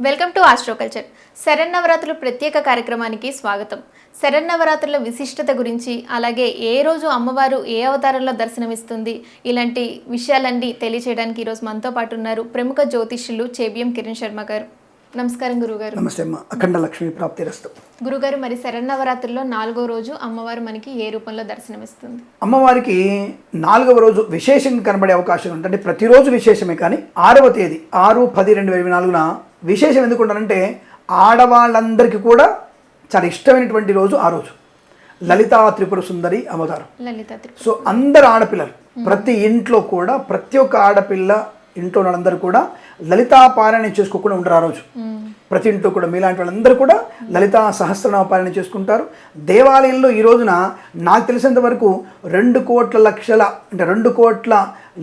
Welcome to ఆస్ట్రోకల్చర్. శరన్నవరాత్రులు ప్రత్యేక కార్యక్రమానికి స్వాగతం. శరన్నవరాత్రుల విశిష్టత గురించి అలాగే ఏ రోజు అమ్మవారు ఏ అవతారంలో దర్శనమిస్తుంది ఇలాంటి విషయాలన్నీ తెలియచేయడానికి ఈరోజు మనతో పాటు ఉన్నారు ప్రముఖ జ్యోతిష్యులు చేబియం కిరణ్ శర్మ గారు. నమస్కారం గురుగారు. నమస్తే అఖండ లక్ష్మీ ప్రాప్తిరస్తు గురుగారు మరి శరన్నవరాత్రుల్లో నాలుగో రోజు అమ్మవారు మనకి ఏ రూపంలో దర్శనమిస్తుంది? అమ్మవారికి నాలుగవ రోజు విశేషంగా కనబడే అవకాశం ఉంటుంది అంటే ప్రతిరోజు విశేషమే కానీ ఆరవ తేదీ ఆరు పది రెండు వేల ఇరవై నాలుగున విశేషం ఎందుకు ఉంటారంటే ఆడవాళ్ళందరికీ కూడా చాలా ఇష్టమైనటువంటి రోజు ఆ రోజు. లలితా త్రిపుర సుందరి అవతారం సో అందరు ఆడపిల్లలు. ప్రతి ఇంట్లో కూడా ప్రతి ఒక్క ఆడపిల్ల ఇంట్లో వాళ్ళందరూ కూడా లలితా పారాయణం చేసుకోకుండా ఉండరు ఆ రోజు. ప్రతి ఇంట్లో కూడా మీలాంటి వాళ్ళందరూ కూడా లలితా సహస్రనామ పారాయణ చేసుకుంటారు. దేవాలయంలో ఈ రోజున నాకు తెలిసినంత వరకు రెండు కోట్ల లక్షల అంటే రెండు కోట్ల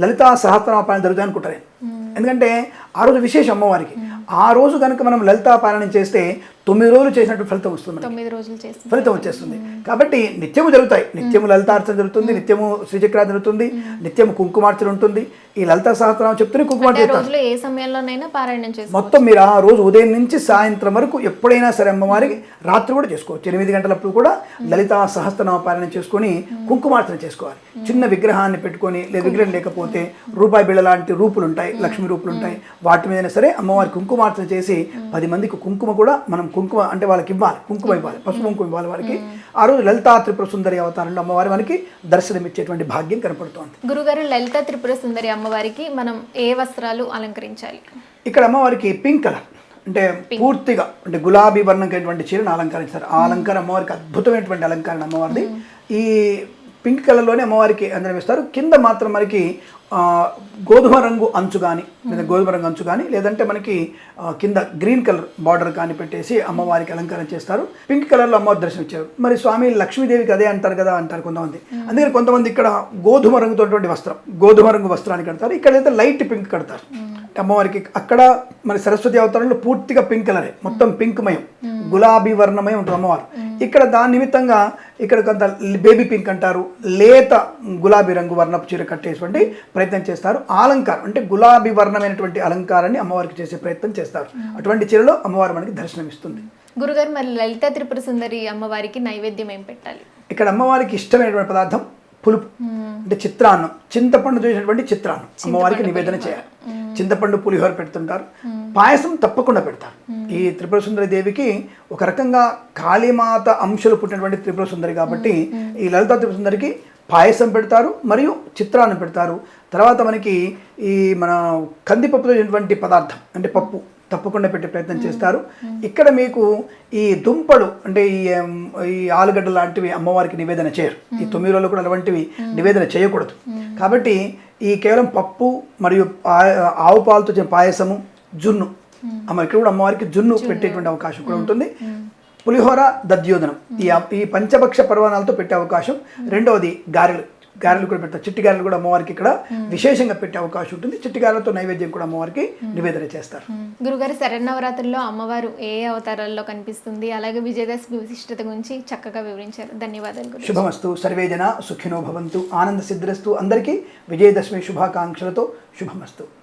లలితా సహస్రనామ పారాయణ జరుగుతాయి అనుకుంటారు. ఎందుకంటే ఆ రోజు విశేషం అమ్మవారికి. ఆ రోజు కనుక మనం లలితా చేస్తే తొమ్మిది రోజులు చేసినట్టు ఫలితం వస్తుంది. తొమ్మిది రోజులు చేస్తుంది. ఫలితం వచ్చేస్తుంది. కాబట్టి నిత్యము జరుగుతాయి. నిత్యము లలితార్చన జరుగుతుంది. నిత్యము శ్రీచక్ర జరుగుతుంది. నిత్యము కుంకుమార్చన ఉంటుంది. ఈ లలిత సహస్రనామం చెప్తూనే కుంకుమార్చన ఏ సమయంలోనైనా పారాయణం చేసుకోవచ్చు. మొత్తం మీరు ఆ రోజు ఉదయం నుంచి సాయంత్రం వరకు ఎప్పుడైనా సరే అమ్మవారికి రాత్రి కూడా చేసుకోవచ్చు. ఎనిమిది గంటలప్పుడు కూడా లలిత సహస్రనామ పారాయణం చేసుకొని కుంకుమార్చన చేసుకోవాలి. చిన్న విగ్రహాన్ని పెట్టుకొని లేదా విగ్రహం లేకపోతే రూపాయి బిళ్ళ లాంటి రూపులు ఉంటాయి లక్ష్మీ రూపులు ఉంటాయి వాటి మీద సరే అమ్మవారి కుంకుమార్చన చేసి పది మందికి కుంకుమ కూడా మనం కుంకుమ అంటే వాళ్ళకి ఇవ్వాలి కుంకుమ ఇవ్వాలి పసుపు కుంకుమ ఇవ్వాలి వారికి ఆ రోజు లలితా త్రిపుర సుందరి అవతారంలో అమ్మవారి మనకి దర్శనం ఇచ్చేటువంటి భాగ్యం కనపడుతోంది. గురుగారు లలిత త్రిపుర సుందరి అమ్మవారికి మనం ఏ వస్త్రాలు అలంకరించాలి? ఇక్కడ అమ్మవారికి పింక్ కలర్ అంటే పూర్తిగా అంటే గులాబీ వర్ణమైనటువంటి చీరను అలంకరించారు. ఆ అలంకారం అమ్మవారికి అద్భుతమైనటువంటి అలంకరణ అమ్మవారిది. ఈ పింక్ కలర్లోనే అమ్మవారికి అందరం ఇస్తారు కింద మాత్రం మనకి గోధుమ రంగు అంచు కానీ లేదా గోధుమ రంగు అంచు కానీ లేదంటే మనకి కింద గ్రీన్ కలర్ బార్డర్ కానీ పెట్టేసి అమ్మవారికి అలంకరణ చేస్తారు. పింక్ కలర్లో అమ్మవారి దర్శనం ఇచ్చారు మరి స్వామి లక్ష్మీదేవికి అదే అంటారు కదా అంటారు కొంతమంది. అందుకని కొంతమంది ఇక్కడ గోధుమ రంగుతోటువంటి వస్త్రం గోధుమ రంగు వస్త్రాన్ని కడతారు. ఇక్కడైతే లైట్ పింక్ కడతారు అమ్మవారికి అక్కడ మన సరస్వతి అవతారంలో పూర్తిగా పింక్ కలరే మొత్తం పింక్ మయం గులాబీ వర్ణమయం ఉంటుంది అమ్మవారు. ఇక్కడ దాని నిమిత్తంగా ఇక్కడ కొంత బేబీ పింక్ అంటారు లేత గులాబీ రంగు వర్ణపు చీర కట్టేటువంటి ప్రయత్నం చేస్తారు. అలంకారం అంటే గులాబీ వర్ణమైనటువంటి అలంకారాన్ని అమ్మవారికి చేసే ప్రయత్నం చేస్తారు. అటువంటి చీరలో అమ్మవారు మనకి దర్శనం ఇస్తుంది గురుగారు మరి లలిత త్రిపుర సుందరి అమ్మవారికి నైవేద్యం ఏం పెట్టాలి? ఇక్కడ అమ్మవారికి ఇష్టమైనటువంటి పదార్థం పులుపు అంటే చిత్రాన్నం చింతపండు చేసినటువంటి చిత్రాన్నం అమ్మవారికి నివేదన చేయాలి. చింతపండు పులిహోర పెడుతుంటారు. పాయసం తప్పకుండా పెడతారు. ఈ త్రిపుర సుందరి దేవికి ఒక రకంగా కాళీమాత అంశలు పుట్టినటువంటి త్రిపుర సుందరి కాబట్టి ఈ లలిత త్రిపుర సుందరికి పాయసం పెడతారు మరియు చిత్రాన్నం పెడతారు. తర్వాత మనకి ఈ మన కందిపప్పుతో చేసినటువంటి పదార్థం అంటే పప్పు తప్పకుండా పెట్టే ప్రయత్నం చేస్తారు. ఇక్కడ మీకు ఈ దుంపలు అంటే ఈ ఈ ఆలుగడ్డ లాంటివి అమ్మవారికి నివేదన చేయరు. ఈ తొమ్మిది రోజులు కూడా అలాంటివి నివేదన చేయకూడదు. కాబట్టి ఈ కేవలం పప్పు మరియు ఆవు పాలతో చేసిన పాయసము జున్ను. అమ్మ ఇక్కడ కూడా అమ్మవారికి జున్ను పెట్టేటువంటి అవకాశం కూడా ఉంటుంది. పులిహోర దద్యోదనం. ఈ ఈ పంచభక్ష పర్వణాలతో పెట్టే అవకాశం. రెండవది గారెలు. గారెలు కూడా పెడతారు. చిట్టి గారెలు కూడా అమ్మవారికి ఇక్కడ విశేషంగా పెట్టే అవకాశం ఉంటుంది. చిట్టి గారెలతో నైవేద్యం కూడా అమ్మవారికి నివేదన చేస్తారు. గురుగారు శరన్నవరాత్రుల్లో అమ్మవారు ఏ అవతారాల్లో కనిపిస్తుంది? అలాగే విజయదశమి విశిష్టత గురించి చక్కగా వివరించారు. ధన్యవాదాలు శుభమస్తు. సర్వేజన సుఖినో భవంతు. ఆనంద సిద్ధిరస్తు. అందరికీ విజయదశమి శుభాకాంక్షలతో శుభమస్తు.